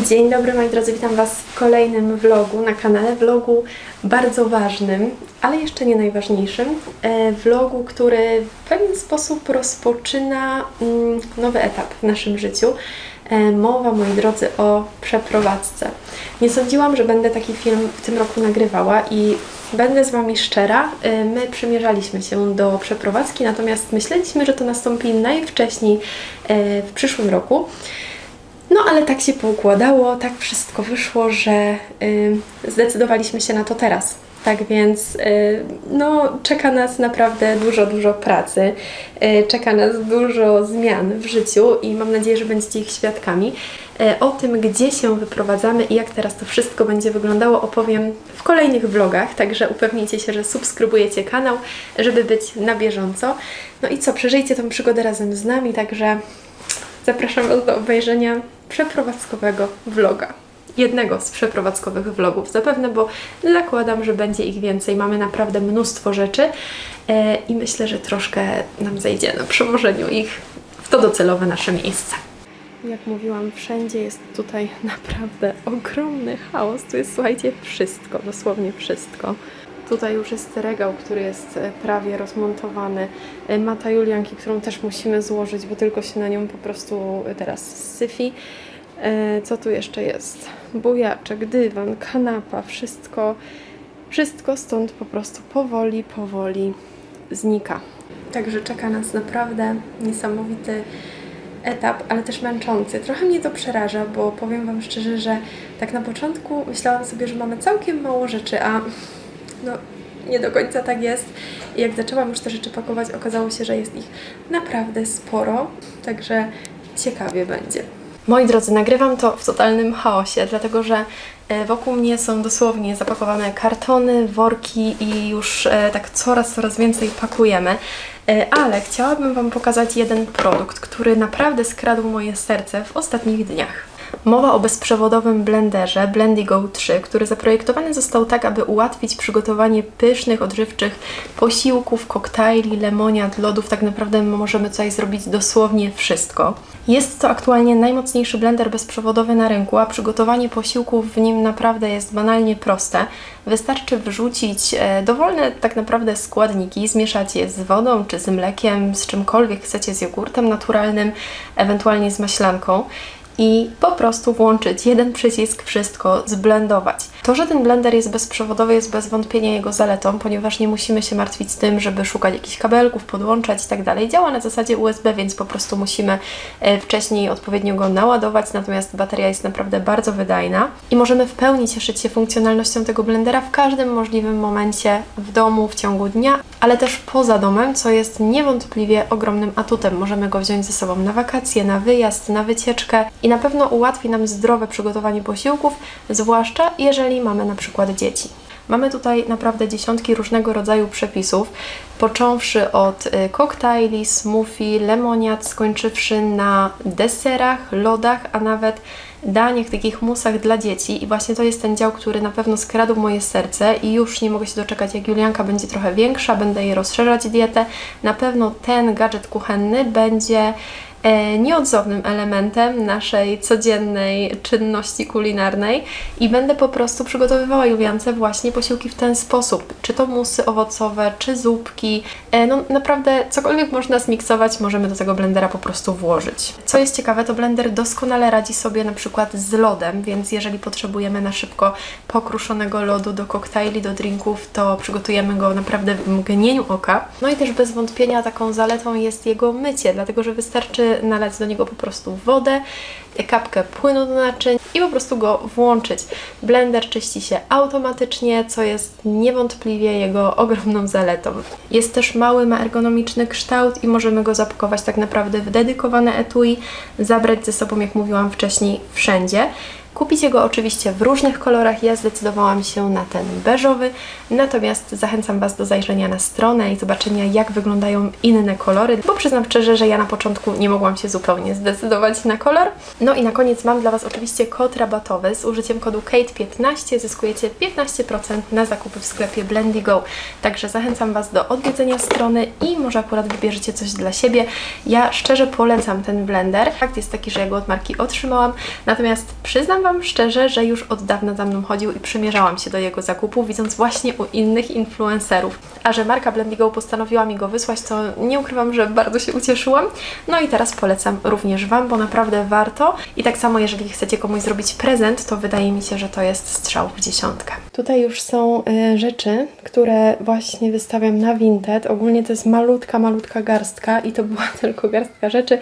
Dzień dobry moi drodzy, witam Was w kolejnym vlogu na kanale, vlogu bardzo ważnym, ale jeszcze nie najważniejszym, e, vlogu, który w pewien sposób rozpoczyna mm, nowy etap w naszym życiu. E, Mowa, moi drodzy, o przeprowadzce. Nie sądziłam, że będę taki film w tym roku nagrywała i będę z Wami szczera, e, my przymierzaliśmy się do przeprowadzki, natomiast myśleliśmy, że to nastąpi najwcześniej w przyszłym roku. No ale tak się poukładało, tak wszystko wyszło, że y, zdecydowaliśmy się na to teraz. Tak więc y, no, czeka nas naprawdę dużo, dużo pracy, y, czeka nas dużo zmian w życiu i mam nadzieję, że będziecie ich świadkami. Y, o tym, gdzie się wyprowadzamy i jak teraz to wszystko będzie wyglądało, opowiem w kolejnych vlogach, także upewnijcie się, że subskrybujecie kanał, żeby być na bieżąco. No i co, przeżyjcie tą przygodę razem z nami, także Zapraszam Was do obejrzenia przeprowadzkowego vloga. Jednego z przeprowadzkowych vlogów zapewne, bo zakładam, że będzie ich więcej. Mamy naprawdę mnóstwo rzeczy e, i myślę, że troszkę nam zejdzie na przełożeniu ich w to docelowe nasze miejsce. Jak mówiłam, wszędzie jest tutaj naprawdę ogromny chaos. Tu jest, słuchajcie, wszystko, dosłownie wszystko. Tutaj już jest regał, który jest e, prawie rozmontowany. E, Mata Julianki, którą też musimy złożyć, bo tylko się na nią po prostu e, teraz syfi. Co tu jeszcze jest? Bujaczek, dywan, kanapa, wszystko, wszystko stąd po prostu powoli, powoli znika. Także czeka nas naprawdę niesamowity etap, ale też męczący. Trochę mnie to przeraża, bo powiem Wam szczerze, że tak na początku myślałam sobie, że mamy całkiem mało rzeczy, a no nie do końca tak jest. I jak zaczęłam już te rzeczy pakować, okazało się, że jest ich naprawdę sporo, także ciekawie będzie. Moi drodzy, nagrywam to w totalnym chaosie, dlatego że e, wokół mnie są dosłownie zapakowane kartony, worki i już e, tak coraz, coraz więcej pakujemy. E, Ale chciałabym Wam pokazać jeden produkt, który naprawdę skradł moje serce w ostatnich dniach. Mowa o bezprzewodowym blenderze Blendigo 3, który zaprojektowany został tak, aby ułatwić przygotowanie pysznych, odżywczych posiłków, koktajli, lemoniad, lodów. Tak naprawdę możemy tutaj zrobić dosłownie wszystko. Jest to aktualnie najmocniejszy blender bezprzewodowy na rynku, a przygotowanie posiłków w nim naprawdę jest banalnie proste. Wystarczy wrzucić e, dowolne tak naprawdę składniki, zmieszać je z wodą czy z mlekiem, z czymkolwiek chcecie, z jogurtem naturalnym, ewentualnie z maślanką i po prostu włączyć jeden przycisk, wszystko zblendować. To, że ten blender jest bezprzewodowy, jest bez wątpienia jego zaletą, ponieważ nie musimy się martwić tym, żeby szukać jakichś kabelków, podłączać i tak dalej. Działa na zasadzie USB, więc po prostu musimy e, wcześniej odpowiednio go naładować, natomiast bateria jest naprawdę bardzo wydajna i możemy w pełni cieszyć się funkcjonalnością tego blendera w każdym możliwym momencie w domu, w ciągu dnia, ale też poza domem, co jest niewątpliwie ogromnym atutem. Możemy go wziąć ze sobą na wakacje, na wyjazd, na wycieczkę i na pewno ułatwi nam zdrowe przygotowanie posiłków, zwłaszcza jeżeli mamy na przykład dzieci. Mamy tutaj naprawdę dziesiątki różnego rodzaju przepisów, począwszy od y, koktajli, smoothie, lemoniad, skończywszy na deserach, lodach, a nawet daniach, takich musach dla dzieci. I właśnie to jest ten dział, który na pewno skradł moje serce i już nie mogę się doczekać, jak Julianka będzie trochę większa, będę jej rozszerzać dietę. Na pewno ten gadżet kuchenny będzie nieodzownym elementem naszej codziennej czynności kulinarnej i będę po prostu przygotowywała Juliance właśnie posiłki w ten sposób. Czy to musy owocowe, czy zupki. E, no naprawdę cokolwiek można zmiksować, możemy do tego blendera po prostu włożyć. Co jest ciekawe, to blender doskonale radzi sobie na przykład z lodem, więc jeżeli potrzebujemy na szybko pokruszonego lodu do koktajli, do drinków, to przygotujemy go naprawdę w mgnieniu oka. No i też bez wątpienia taką zaletą jest jego mycie, dlatego że wystarczy nalać do niego po prostu wodę, kapkę płynu do naczyń i po prostu go włączyć. Blender czyści się automatycznie, co jest niewątpliwie jego ogromną zaletą. Jest też mały, ma ergonomiczny kształt i możemy go zapakować tak naprawdę w dedykowane etui, zabrać ze sobą, jak mówiłam wcześniej, wszędzie. Kupicie go oczywiście w różnych kolorach. Ja zdecydowałam się na ten beżowy, natomiast zachęcam Was do zajrzenia na stronę i zobaczenia, jak wyglądają inne kolory, bo przyznam szczerze, że ja na początku nie mogłam się zupełnie zdecydować na kolor. No i na koniec mam dla Was oczywiście kod rabatowy. Z użyciem kodu KATE15 zyskujecie 15% na zakupy w sklepie Blendigo. Także zachęcam Was do odwiedzenia strony i może akurat wybierzecie coś dla siebie. Ja szczerze polecam ten blender. Fakt jest taki, że ja go od marki otrzymałam, natomiast przyznam Wam szczerze, że już od dawna za mną chodził i przymierzałam się do jego zakupu, widząc właśnie u innych influencerów. A że marka Blendigo postanowiła mi go wysłać, to nie ukrywam, że bardzo się ucieszyłam. No i teraz polecam również Wam, bo naprawdę warto. I tak samo, jeżeli chcecie komuś zrobić prezent, to wydaje mi się, że to jest strzał w dziesiątkę. Tutaj już są y, rzeczy, które właśnie wystawiam na Vinted. Ogólnie to jest malutka, malutka garstka i to była tylko garstka rzeczy,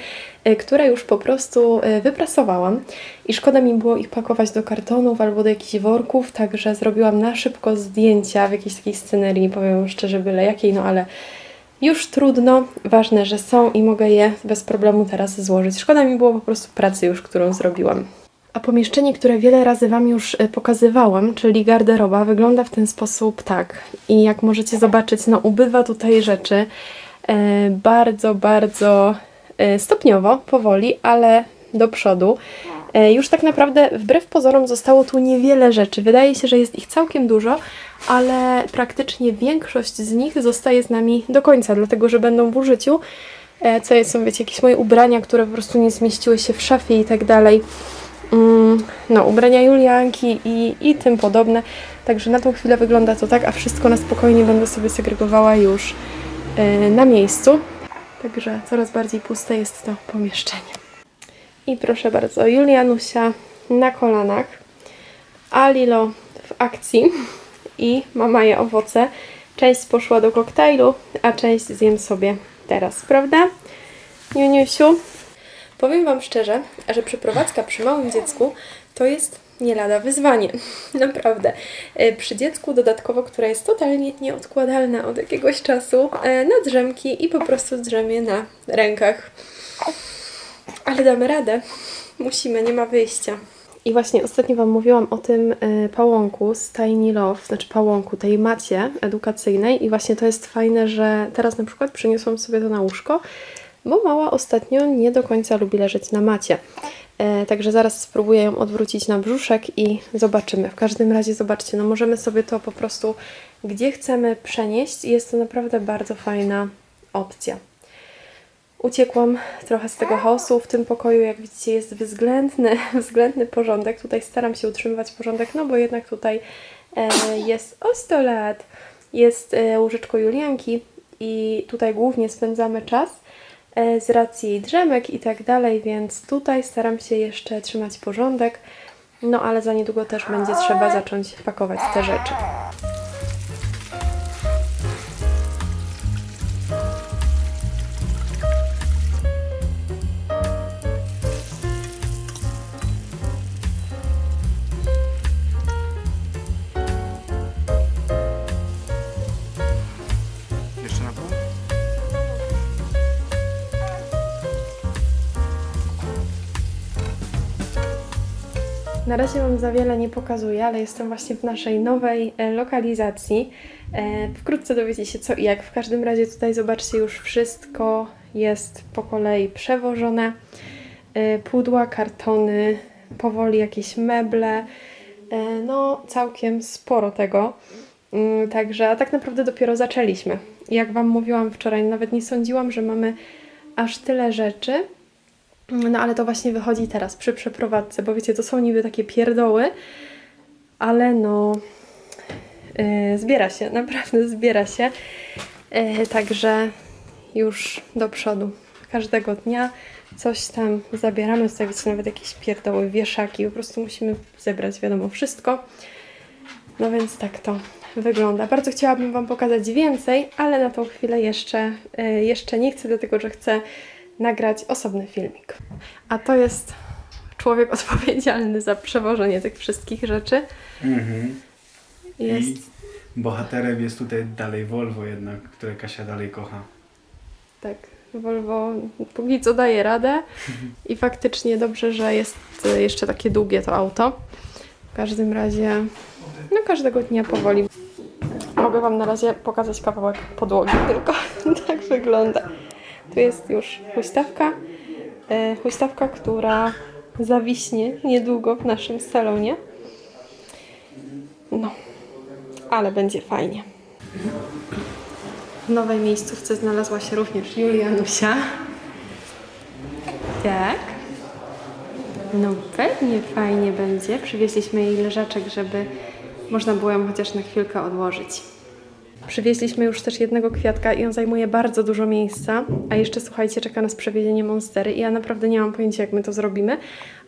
które już po prostu y, wyprasowałam i szkoda mi było ich pakować do kartonów albo do jakichś worków, także zrobiłam na szybko zdjęcia w jakiejś takiej scenerii, powiem szczerze, byle jakiej, no ale już trudno. Ważne, że są i mogę je bez problemu teraz złożyć. Szkoda mi było po prostu pracy już, którą zrobiłam. A pomieszczenie, które wiele razy Wam już e, pokazywałam, czyli garderoba, wygląda w ten sposób tak. I jak możecie zobaczyć, no ubywa tutaj rzeczy e, bardzo, bardzo stopniowo, powoli, ale do przodu. E, już tak naprawdę wbrew pozorom zostało tu niewiele rzeczy. Wydaje się, że jest ich całkiem dużo, ale praktycznie większość z nich zostaje z nami do końca, dlatego że będą w użyciu. E, Co są, wiecie, jakieś moje ubrania, które po prostu nie zmieściły się w szafie i tak dalej. Mm, No, ubrania Julianki i, i tym podobne. Także na tą chwilę wygląda to tak, a wszystko na spokojnie będę sobie segregowała już e, na miejscu. Także coraz bardziej puste jest to pomieszczenie. I proszę bardzo, Julianusia na kolanach, Alilo w akcji i mama je owoce. Część poszła do koktajlu, a część zjem sobie teraz, prawda? Niuniusiu? Powiem Wam szczerze, że przeprowadzka przy małym dziecku to jest nie lada wyzwanie. Naprawdę. E, Przy dziecku dodatkowo, które jest totalnie nieodkładalne od jakiegoś czasu, e, na drzemki i po prostu drzemie na rękach. Ale damy radę. Musimy, nie ma wyjścia. I właśnie ostatnio Wam mówiłam o tym y, pałąku z Tiny Love, znaczy pałąku, tej macie edukacyjnej i właśnie to jest fajne, że teraz na przykład przyniosłam sobie to na łóżko, bo mała ostatnio nie do końca lubi leżeć na macie. E, Także zaraz spróbuję ją odwrócić na brzuszek i zobaczymy. W każdym razie zobaczcie, no możemy sobie to po prostu gdzie chcemy przenieść i jest to naprawdę bardzo fajna opcja. Uciekłam trochę z tego chaosu w tym pokoju. Jak widzicie, jest względny, względny porządek. Tutaj staram się utrzymywać porządek, no bo jednak tutaj e, jest o 100 lat, jest e, łóżeczko Julianki i tutaj głównie spędzamy czas z racji drzemek i tak dalej, więc tutaj staram się jeszcze trzymać porządek. No ale za niedługo też będzie trzeba zacząć pakować te rzeczy. Na razie Wam za wiele nie pokazuję, ale jestem właśnie w naszej nowej e, lokalizacji. E, Wkrótce dowiecie się co i jak. W każdym razie tutaj zobaczcie, już wszystko jest po kolei przewożone. E, Pudła, kartony, powoli jakieś meble. No, całkiem sporo tego. Mm, Także, a tak naprawdę dopiero zaczęliśmy. Jak Wam mówiłam wczoraj, nawet nie sądziłam, że mamy aż tyle rzeczy. No ale to właśnie wychodzi teraz przy przeprowadzce, bo wiecie, to są niby takie pierdoły, ale no yy, zbiera się, naprawdę zbiera się. Yy, także już do przodu. Każdego dnia coś tam zabieramy, tutaj wiecie, nawet jakieś pierdoły, wieszaki, po prostu musimy zebrać wiadomo wszystko. No więc tak to wygląda. Bardzo chciałabym Wam pokazać więcej, ale na tą chwilę jeszcze, y, jeszcze nie chcę, dlatego że chcę nagrać osobny filmik. A to jest człowiek odpowiedzialny za przewożenie tych wszystkich rzeczy. Mhm. Jest. I bohaterem jest tutaj dalej Volvo jednak, które Kasia dalej kocha. Tak, Volvo póki co daje radę i faktycznie dobrze, że jest y, jeszcze takie długie to auto. W każdym razie, no każdego dnia powoli. Mogę Wam na razie pokazać kawałek podłogi tylko. tak wygląda. Tu jest już huśtawka. E, huśtawka, która zawiśnie niedługo w naszym salonie. No, ale będzie fajnie. W nowej miejscówce znalazła się również Julianusia. Tak. No pewnie fajnie będzie. Przywieźliśmy jej leżaczek, żeby można było ją chociaż na chwilkę odłożyć. Przywieźliśmy już też jednego kwiatka i on zajmuje bardzo dużo miejsca. A jeszcze słuchajcie, czeka nas przewiezienie monstery i ja naprawdę nie mam pojęcia, jak my to zrobimy,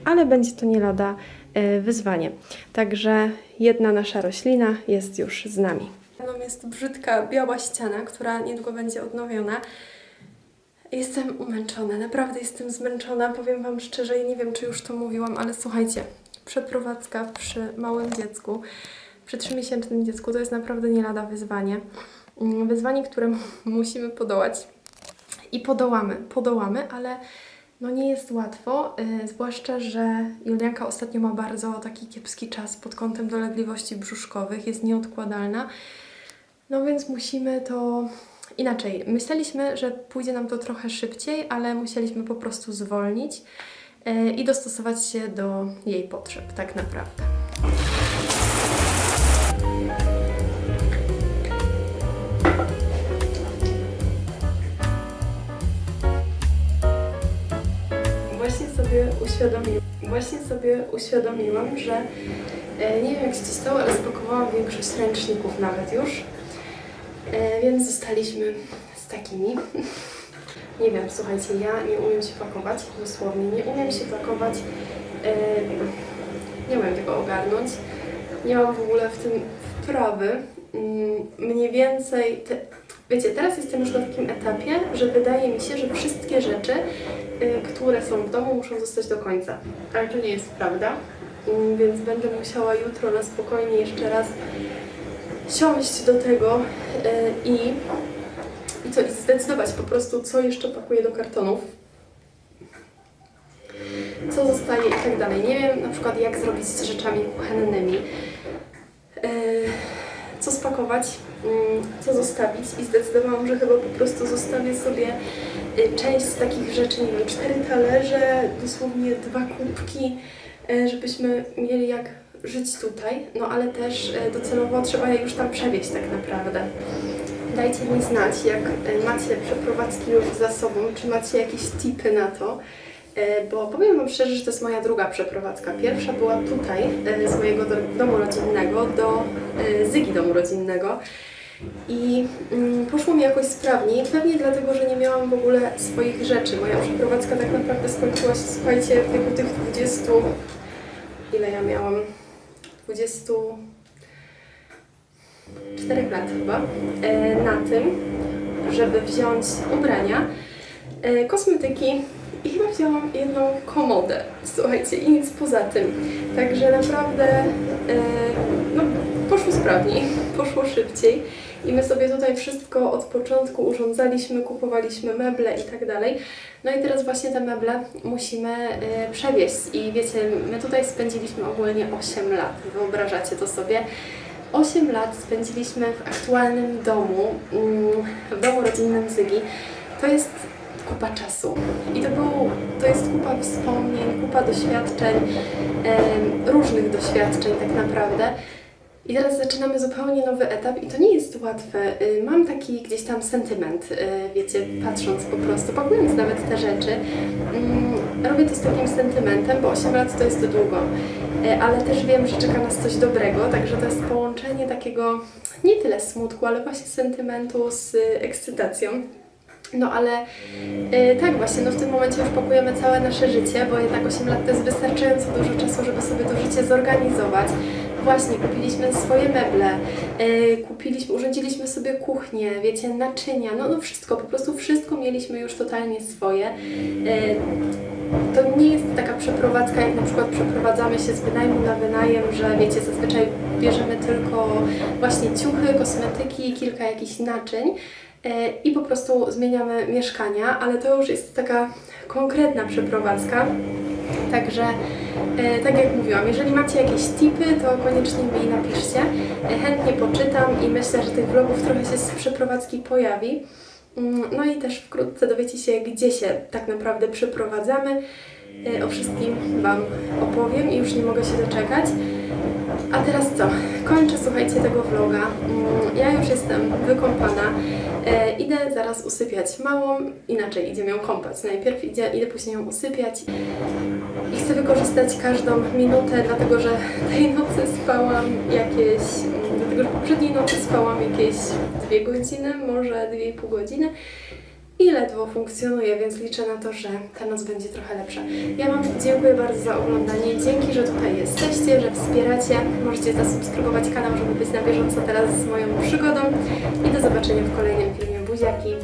ale będzie to nie lada e, wyzwanie. Także jedna nasza roślina jest już z nami. Tam jest brzydka biała ściana, która niedługo będzie odnowiona. Jestem umęczona, naprawdę jestem zmęczona. Powiem Wam szczerze i nie wiem, czy już to mówiłam, ale słuchajcie, przeprowadzka przy małym dziecku, przy trzymiesięcznym dziecku to jest naprawdę nie lada wyzwanie. Mm, Wyzwanie, któremu musimy podołać i podołamy, podołamy, ale no nie jest łatwo, yy, zwłaszcza, że Julianka ostatnio ma bardzo taki kiepski czas pod kątem dolegliwości brzuszkowych, jest nieodkładalna. No więc musimy to inaczej. Myśleliśmy, że pójdzie nam to trochę szybciej, ale musieliśmy po prostu zwolnić e, i dostosować się do jej potrzeb, tak naprawdę. Uświadomiłam, właśnie sobie uświadomiłam, że e, nie wiem jak się to stało, ale spakowałam większość ręczników nawet już. E, więc zostaliśmy z takimi. Nie wiem, słuchajcie, ja nie umiem się pakować, dosłownie nie umiem się pakować. E, nie umiem tego ogarnąć. Nie mam w ogóle w tym wprawy. Mm, Mniej więcej, te, wiecie, teraz jestem już na takim etapie, że wydaje mi się, że wszystkie rzeczy, które są w domu, muszą zostać do końca. Ale to nie jest prawda. Mm, Więc będę musiała jutro na spokojnie jeszcze raz siąść do tego e, i, i co, i zdecydować po prostu, co jeszcze pakuję do kartonów, co zostaje i tak dalej. Nie wiem na przykład, jak zrobić z rzeczami kuchennymi, spakować, mm, co zostawić i zdecydowałam, że chyba po prostu zostawię sobie e, część z takich rzeczy, nie wiem, cztery talerze, dosłownie dwa kubki, e, żebyśmy mieli jak żyć tutaj, no ale też e, docelowo trzeba je już tam przewieźć tak naprawdę. Dajcie mi znać, jak macie przeprowadzki już za sobą, czy macie jakieś tipy na to, bo powiem Wam szczerze, że to jest moja druga przeprowadzka. Pierwsza była tutaj, e, z mojego do- domu rodzinnego do e, Zygi domu rodzinnego. I mm, poszło mi jakoś sprawniej, pewnie dlatego, że nie miałam w ogóle swoich rzeczy. Moja przeprowadzka tak naprawdę skończyła się, słuchajcie, w wieku tych 20... Ile ja miałam? 24 lat chyba, e, na tym, żeby wziąć ubrania, e, kosmetyki i chyba wzięłam jedną komodę, słuchajcie, i nic poza tym. Także naprawdę e, no, poszło sprawniej, poszło szybciej i my sobie tutaj wszystko od początku urządzaliśmy, kupowaliśmy meble i tak dalej. No i teraz właśnie te meble musimy e, przewieźć i wiecie, my tutaj spędziliśmy ogólnie 8 lat, wyobrażacie to sobie. 8 lat spędziliśmy w aktualnym domu, mm, w domu rodzinnym Zygi. To jest kupa czasu. I to, był, to jest kupa wspomnień, kupa doświadczeń, różnych doświadczeń tak naprawdę. I teraz zaczynamy zupełnie nowy etap i to nie jest łatwe. Y, Mam taki gdzieś tam sentyment, y, wiecie, patrząc po prostu, pakując nawet te rzeczy. mm, Robię to z takim sentymentem, bo 8 lat to jest długo. Y, Ale też wiem, że czeka nas coś dobrego, także to jest połączenie takiego nie tyle smutku, ale właśnie sentymentu z ekscytacją. No ale y, tak właśnie, no w tym momencie już pakujemy całe nasze życie, bo jednak 8 lat to jest wystarczająco dużo czasu, żeby sobie to życie zorganizować. Właśnie, kupiliśmy swoje meble, y, kupiliśmy, urządziliśmy sobie kuchnię, wiecie, naczynia, no, no wszystko, po prostu wszystko mieliśmy już totalnie swoje. Y, to nie jest taka przeprowadzka, jak na przykład przeprowadzamy się z wynajmu na wynajem, że wiecie, zazwyczaj bierzemy tylko właśnie ciuchy, kosmetyki, kilka jakichś naczyń i po prostu zmieniamy mieszkania, ale to już jest taka konkretna przeprowadzka. Także, e, tak jak mówiłam, jeżeli macie jakieś tipy, to koniecznie mi napiszcie. E, chętnie poczytam i myślę, że tych vlogów trochę się z przeprowadzki pojawi. Mm, No i też wkrótce dowiecie się, gdzie się tak naprawdę przeprowadzamy. E, O wszystkim Wam opowiem i już nie mogę się doczekać. A teraz co? Kończę, słuchajcie, tego vloga. Mm, Ja już jestem wykąpana. E, idę zaraz usypiać małą, inaczej idziemy ją kąpać. Najpierw idzie, idę później ją usypiać i chcę wykorzystać każdą minutę, dlatego że tej nocy spałam jakieś, mm, dlatego że poprzedniej nocy spałam jakieś dwie godziny, może dwie i pół godziny i ledwo funkcjonuje, więc liczę na to, że ta noc będzie trochę lepsza. Ja Wam dziękuję bardzo za oglądanie. Dzięki, że tutaj jesteście, że wspieracie. Możecie zasubskrybować kanał, żeby być na bieżąco teraz z moją przygodą. I do zobaczenia w kolejnym filmie. Buziaki.